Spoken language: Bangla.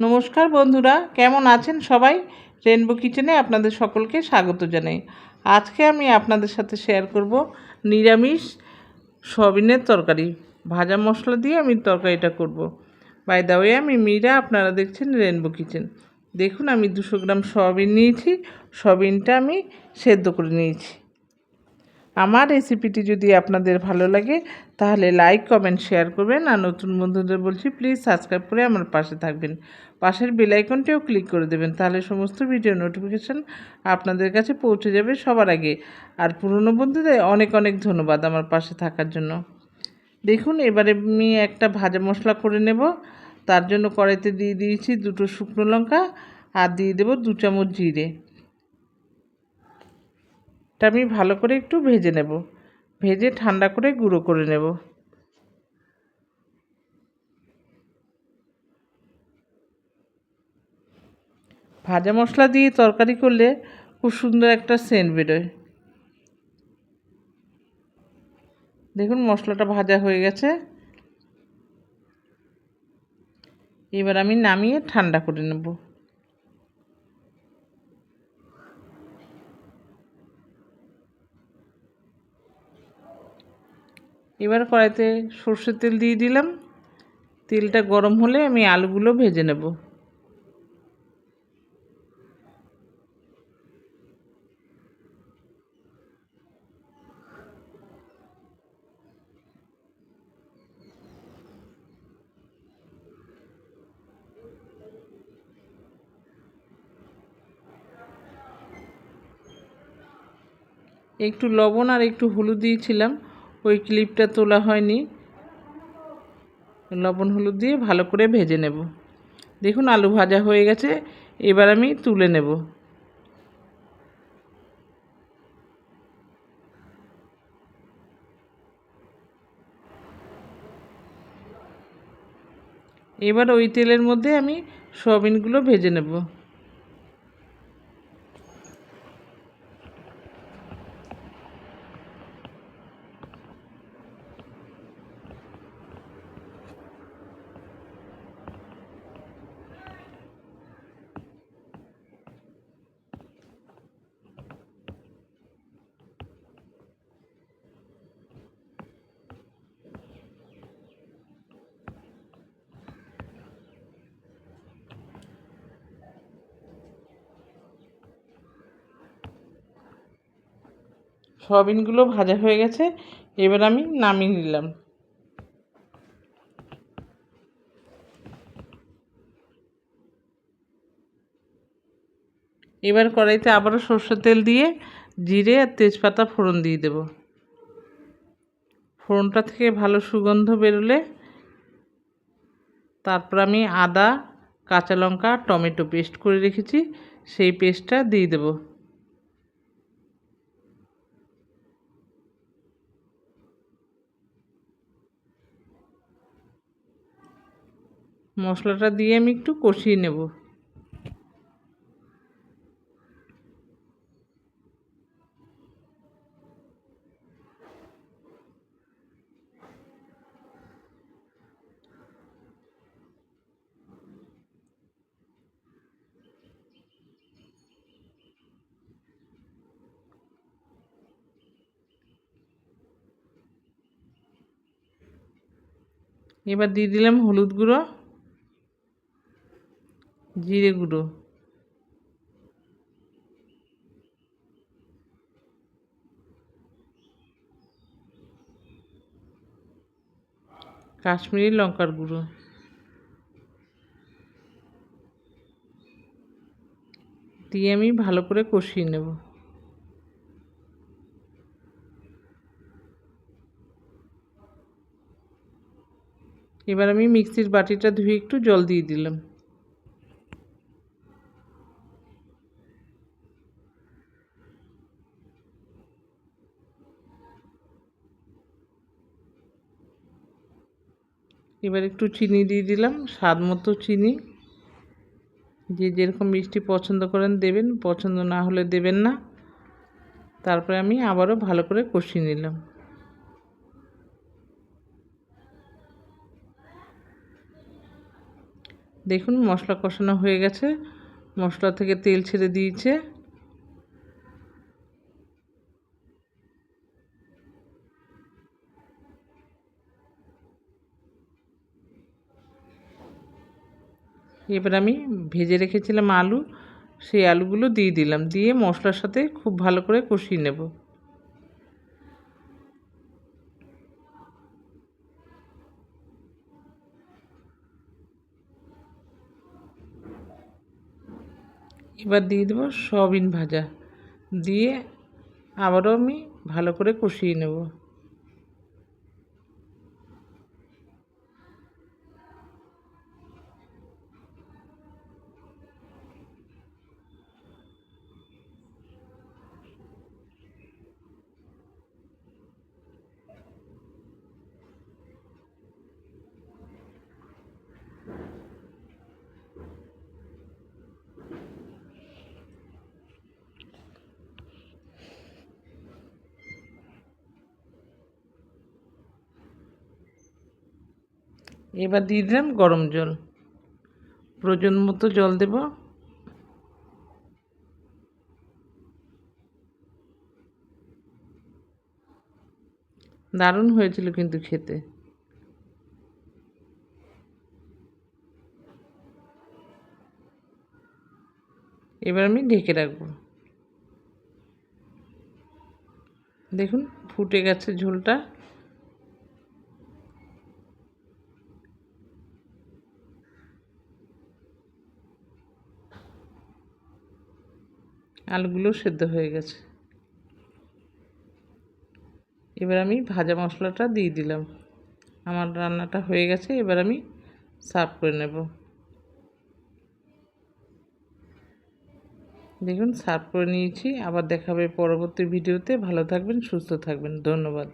নমস্কার বন্ধুরা, কেমন আছেন সবাই? রেনবো কিচেনে আপনাদের সকলকে স্বাগত জানাই। আজকে আমি আপনাদের সাথে শেয়ার করব নিরামিষ সবিনের তরকারি। ভাজা মশলা দিয়ে আমি তরকারিটা করব। বাই দা ওয়ে আমি মীরা, আপনারা দেখছেন রেনবো কিচেন দেখুন, আমি দুশো গ্রাম সয়াবিন নিয়েছি। সয়াবিনটা আমি সেদ্ধ করে নিয়েছি। আমার রেসিপিটি যদি আপনাদের ভালো লাগে, তাহলে লাইক কমেন্ট শেয়ার করবেন। আর নতুন বন্ধুদের বলছি প্লিজ সাবস্ক্রাইব করে আমার পাশে থাকবেন। পাশের বেলাইকনটিও ক্লিক করে দেবেন, তাহলে সমস্ত ভিডিও নোটিফিকেশান আপনাদের কাছে পৌঁছে যাবে সবার আগে। আর পুরনো বন্ধুদের অনেক অনেক ধন্যবাদ আমার পাশে থাকার জন্য। দেখুন, এবারে আমি একটা ভাজা মশলা করে নেব। তার জন্য কড়াইতে দিয়ে দিয়েছি দুটো শুকনো লঙ্কা, আর দিয়ে দেবো দু চামচ জিরে। এটা আমি ভালো করে একটু ভেজে নেব। ভেজে ঠান্ডা করে গুঁড়ো করে নেব। ভাজা মশলা দিয়ে তরকারি করলে খুব সুন্দর একটা সেন্ট বেরোয়। দেখুন মশলাটা ভাজা হয়ে গেছে। এবার আমি নামিয়ে ঠান্ডা করে নেব। এবার কড়াইতে সর্ষের তেল দিয়ে দিলাম। তেলটা গরম হলে আমি আলুগুলো ভেজে নেব। একটু লবণ আর একটু হলুদ দিয়েছিলাম। ওই ক্লিপটা তোলা হয়নি। লবণ হলুদ দিয়ে ভালো করে ভেজে নেব। দেখুন আলু ভাজা হয়ে গেছে, এবার আমি তুলে নেব। এবার ওই তেলের মধ্যে আমি সয়াবিনগুলো ভেজে নেব। সয়াবিনগুলো ভাজা হয়ে গেছে, এবার আমি নামিয়ে নিলাম। এবার কড়াইতে আবারও সর্ষের তেল দিয়ে জিরে আর তেজপাতা ফোড়ন দিয়ে দেব। ফোড়নটা থেকে ভালো সুগন্ধ বেরোলে তারপর আমি আদা, কাঁচা লঙ্কা, টমেটো পেস্ট করে রেখেছি, সেই পেস্টটা দিয়ে দেবো। মশলাটা দিয়ে আমি একটু কষিয়ে নেব। এবার দিয়ে দিলাম হলুদ গুঁড়ো। জিরে গুঁড়ো। কাশ্মীরি লঙ্কার গুঁড়ো। দিয়ে আমি ভালো করে কষিয়ে নেব। এবার আমি মিক্সির বাটিটা ধুয়ে একটু জল দিয়ে দিলাম। এবার একটু চিনি দিয়ে দিলাম, স্বাদ মতো চিনি। যে যেরকম মিষ্টি পছন্দ করেন দেবেন, পছন্দ না হলে দেবেন না। তারপরে আমি আবারও ভালো করে কষিয়ে নিলাম। দেখুন মশলা কষানো হয়ে গেছে, মশলা থেকে তেল ছেড়ে দিয়েছে। এবার আমি ভেজে রেখেছিলাম আলু, সেই আলুগুলো দিয়ে দিলাম। দিয়ে মশলার সাথে খুব ভালো করে কষিয়ে নেব। এবার দিয়ে দেবো সয়াবিন ভাজা। দিয়ে আবারও আমি ভালো করে কষিয়ে নেব। এবার দিয়ে দিলাম গরম জল। প্রয়োজন মতো জল দেব। দারুণ হয়েছিল কিন্তু খেতে। এবার আমি ঢেকে রাখব। দেখুন, ফুটে গেছে ঝোলটা। আলুগুলো সেদ্ধ হয়ে গেছে। এবার আমি ভাজা মশলাটা দিয়ে দিলাম। আমার রান্নাটা হয়ে গেছে, এবার আমি সার্ভ করে নেব। দেখুন, সার্ভ করে নিয়েছি। আবার দেখাবে পরবর্তী ভিডিওতে। ভালো থাকবেন, সুস্থ থাকবেন। ধন্যবাদ।